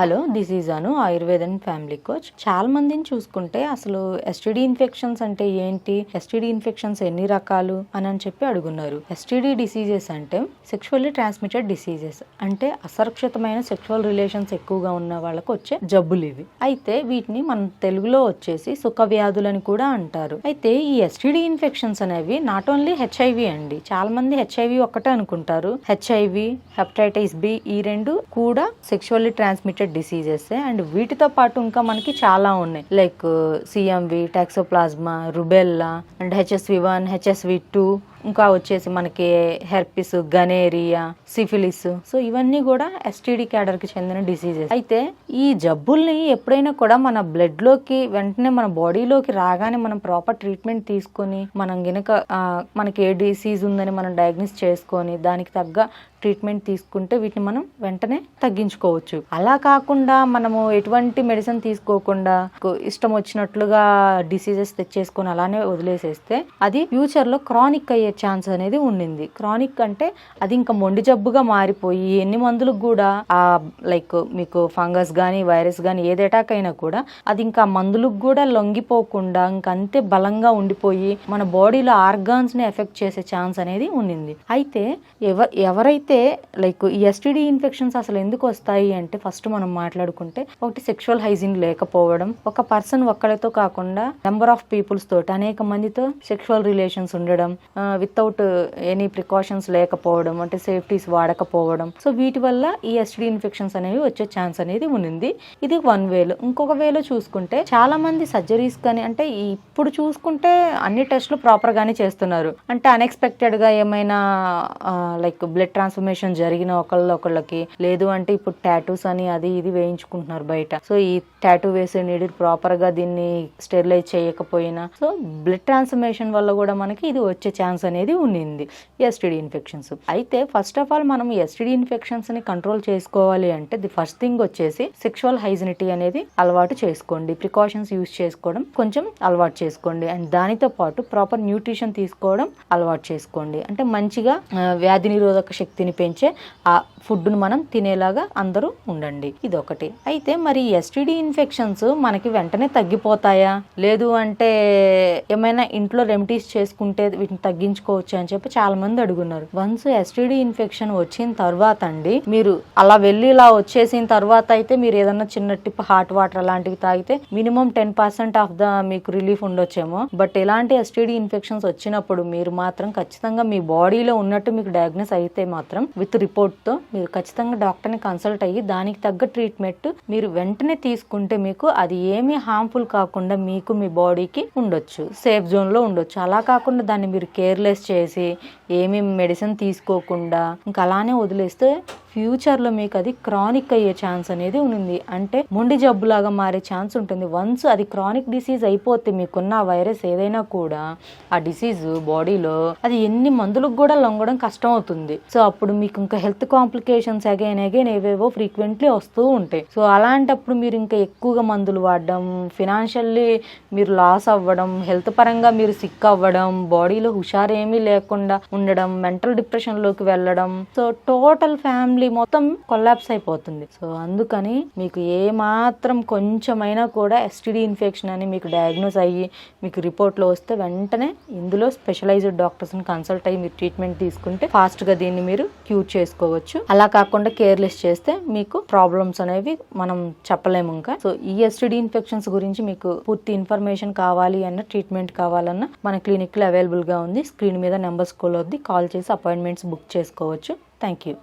Hello this is Anu ఆయుర్వేదన్ family coach. చాలా మందిని చూసుకుంటే అసలు ఎస్టీడీ ఇన్ఫెక్షన్స్ అంటే ఏంటి? ఎస్టీడీ ఇన్ఫెక్షన్స్ ఎన్ని రకాలు అని అని చెప్పి అడుగున్నారు. ఎస్టీడీ డిసీజెస్ అంటే సెక్షువల్లీ ట్రాన్స్మిటెడ్ డిసీజెస్ అంటే అసురక్షితమైన సెక్షువల్ రిలేషన్స్ ఎక్కువగా ఉన్న వాళ్ళకు వచ్చే జబ్బులు ఇవి. అయితే వీటిని మన తెలుగులో వచ్చేసి సుఖ వ్యాధులని కూడా అంటారు. అయితే ఈ ఎస్టీడీ ఇన్ఫెక్షన్స్ అనేవి నాట్ ఓన్లీ హెచ్ఐవి అండి చాలా మంది హెచ్ఐవి ఒక్కటే అనుకుంటారు. హెచ్ఐవి హెపటైటిస్ బి ఈ రెండు కూడా సెక్షువల్లీ ట్రాన్స్మిటెడ్ డిసీజెస్ అండ్ వీటితో పాటు ఇంకా మనకి చాలా ఉన్నాయి. Like CMV toxoplasma rubella and HSV one HSV two ఇంకా వచ్చేసి మనకి హెర్పిస్ గనేరియా సిఫిలిస్. సో ఇవన్నీ కూడా ఎస్టీడీ క్యాడర్కి చెందిన డిసీజెస్ అయితే ఈ జబ్బుల్ని ఎప్పుడైనా కూడా మన బ్లడ్లోకి వెంటనే మన బాడీలోకి రాగానే మనం ప్రాపర్ ట్రీట్మెంట్ తీసుకొని మనం గినక మనకి ఏ డిసీజ్ ఉందని మనం డయాగ్నోస్ చేసుకొని దానికి తగ్గ ట్రీట్మెంట్ తీసుకుంటే వీటిని మనం వెంటనే తగ్గించుకోవచ్చు. అలా కాకుండా మనము ఎటువంటి మెడిసిన్ తీసుకోకుండా ఇష్టం వచ్చినట్లుగా డిసీజెస్ తెచ్చేసుకొని అలానే వదిలేసేస్తే అది ఫ్యూచర్లో క్రానిక్ అయ్యే ఛాన్స్ అనేది ఉండింది. క్రానిక్ అంటే అది ఇంకా మొండి జబ్బుగా మారిపోయి ఎన్ని మందులకు కూడా ఆ లైక్ మీకు ఫంగస్ కానీ వైరస్ కానీ ఏది అటాక్ అయినా కూడా అది ఇంకా మందులకు కూడా లొంగిపోకుండా ఇంకా అంతే బలంగా ఉండిపోయి మన బాడీలో ఆర్గాన్స్ని ఎఫెక్ట్ చేసే ఛాన్స్ అనేది ఉండింది. అయితే ఎవ ఎవరైతే లైక్ ఈ ఎస్టీడీ ఇన్ఫెక్షన్స్ అసలు ఎందుకు వస్తాయి అంటే ఫస్ట్ మనం మాట్లాడుకుంటే ఒకటి సెక్షువల్ హైజీన్ లేకపోవడం ఒక పర్సన్ ఒక్కరితో కాకుండా నెంబర్ ఆఫ్ పీపుల్స్ తోటి అనేక మందితో సెక్షువల్ రిలేషన్స్ ఉండడం వితౌట్ ఎనీ ప్రికాషన్స్ లేకపోవడం అంటే సేఫ్టీస్ వాడకపోవడం. సో వీటి వల్ల ఈ ఎస్టీడీ ఇన్ఫెక్షన్స్ అనేవి వచ్చే ఛాన్స్ అనేది ఉంది ఇది వన్ వేలో. ఇంకొక వేలో చూసుకుంటే చాలా మంది సర్జరీస్ కానీ అంటే ఇప్పుడు చూసుకుంటే అన్ని టెస్ట్లు ప్రాపర్ గానే చేస్తున్నారు. అంటే అన్ఎక్స్పెక్టెడ్గా ఏమైనా లైక్ బ్లడ్ ట్రాన్స్ఫర్మేషన్ జరిగిన ఒకళ్ళ ఒకళ్ళకి లేదు అంటే ఇప్పుడు టాటూస్ అని అది ఇది వేయించుకుంటున్నారు బయట. సో ఈ టాటూ వేసే నీడి ప్రాపర్గా దీన్ని స్టెరిలైజ్ చేయకపోయినా సో బ్లడ్ ట్రాన్స్ఫర్మేషన్ వల్ల కూడా మనకి ఇది వచ్చే ఛాన్స్ అనేది ఉండింది ఎస్టీడీ ఇన్ఫెక్షన్స్ అయితే ఫస్ట్ ఆఫ్ ఆల్ మనం ఎస్టీడీ ఇన్ఫెక్షన్స్ని కంట్రోల్ చేసుకోవాలి అంటే ది ఫస్ట్ థింగ్ వచ్చేసి సెక్షువల్ హైజినిటీ అనేది అలవాటు చేసుకోండి ప్రికాషన్స్ యూస్ చేసుకోవడం కొంచెం అలవాటు చేసుకోండి అండ్ దానితో పాటు ప్రాపర్ న్యూట్రిషన్ తీసుకోవడం అలవాటు చేసుకోండి. అంటే మంచిగా వ్యాధి నిరోధక శక్తిని పెంచే ఆ ఫుడ్ను మనం తినేలాగా అందరూ ఉండండి. ఇది ఒకటి అయితే మరి ఎస్టీడీ ఇన్ఫెక్షన్స్ మనకి వెంటనే తగ్గిపోతాయా? లేదు అంటే ఏమైనా ఇంట్లో రెమెడీస్ చేసుకుంటే వీటిని చేయించుకోవచ్చు అని చెప్పి చాలా మంది అడుగున్నారు. వన్స్ ఎస్టీడీ ఇన్ఫెక్షన్ వచ్చిన తర్వాత అండి మీరు అలా వెళ్ళి ఇలా వచ్చేసిన తర్వాత అయితే మీరు ఏదన్నా చిన్న టిప్ హాట్ వాటర్ అలాంటివి తాగితే minimum ten percent of the మీకు రిలీఫ్ ఉండొచ్చేమో. బట్ ఇలాంటి ఎస్టీడీ ఇన్ఫెక్షన్స్ వచ్చినప్పుడు మీరు మాత్రం ఖచ్చితంగా మీ బాడీలో ఉన్నట్టు మీకు డయాగ్నోస్ అయితే మాత్రం విత్ రిపోర్ట్తో మీరు ఖచ్చితంగా డాక్టర్ని కన్సల్ట్ అయ్యి దానికి తగ్గ ట్రీట్మెంట్ మీరు వెంటనే తీసుకుంటే మీకు అది ఏమీ హార్మ్ఫుల్ కాకుండా మీకు మీ బాడీకి ఉండొచ్చు. సేఫ్ జోన్లో ఉండొచ్చు. అలా కాకుండా దాన్ని మీరు కేర్లెస్ చేసి ఏమి మెడిసిన్ తీసుకోకుండా ఇంకా అలానే వదిలేస్తే ఫ్యూచర్లో మీకు అది క్రానిక్ అయ్యే ఛాన్స్ అనేది ఉంది అంటే మొండి జబ్బులాగా మారే ఛాన్స్ ఉంటుంది. వన్స్ అది క్రానిక్ డిసీజ్ అయిపోతే మీకున్న వైరస్ ఏదైనా కూడా ఆ డిసీజ్ బాడీలో అది ఎన్ని మందులకు కూడా లొంగడం కష్టం అవుతుంది సో అప్పుడు మీకు ఇంకా హెల్త్ కాంప్లికేషన్స్ అగైన్ అగైన్ ఏవేవో ఫ్రీక్వెంట్లీ వస్తూ ఉంటాయి. సో అలాంటప్పుడు మీరు ఇంకా ఎక్కువగా మందులు వాడడం ఫినాన్షియల్లీ మీరు లాస్ అవ్వడం హెల్త్ పరంగా మీరు సిక్ అవ్వడం బాడీలో హుషారేమీ లేకుండా ఉండడం మెంటల్ డిప్రెషన్లోకి వెళ్ళడం. సో టోటల్ ఫ్యామిలీ మొత్తం కొలాప్స్ అయిపోతుంది. సో అందుకని మీకు ఏ మాత్రం కొంచెమైనా కూడా ఎస్టీడీ ఇన్ఫెక్షన్ అని మీకు డయాగ్నోస్ అయ్యి మీకు రిపోర్ట్లో వస్తే వెంటనే ఇందులో స్పెషలైజ్డ్ డాక్టర్స్ని కన్సల్ట్ అయ్యి మీరు ట్రీట్మెంట్ తీసుకుంటే ఫాస్ట్గా దీన్ని మీరు క్యూర్ చేసుకోవచ్చు. అలా కాకుండా కేర్లెస్ చేస్తే మీకు ప్రాబ్లమ్స్ అనేవి మనం చెప్పలేము ఇంకా. సో ఈ ఎస్టీడీ ఇన్ఫెక్షన్స్ గురించి మీకు పూర్తి ఇన్ఫర్మేషన్ కావాలి అన్న ట్రీట్మెంట్ కావాలన్నా మన క్లినిక్లో అవైలబుల్గా ఉంది. స్క్రీన్ మీద నెంబర్స్ వద్ది కాల్ చేసి అపాయింట్మెంట్స్ బుక్ చేసుకోవచ్చు. Thank you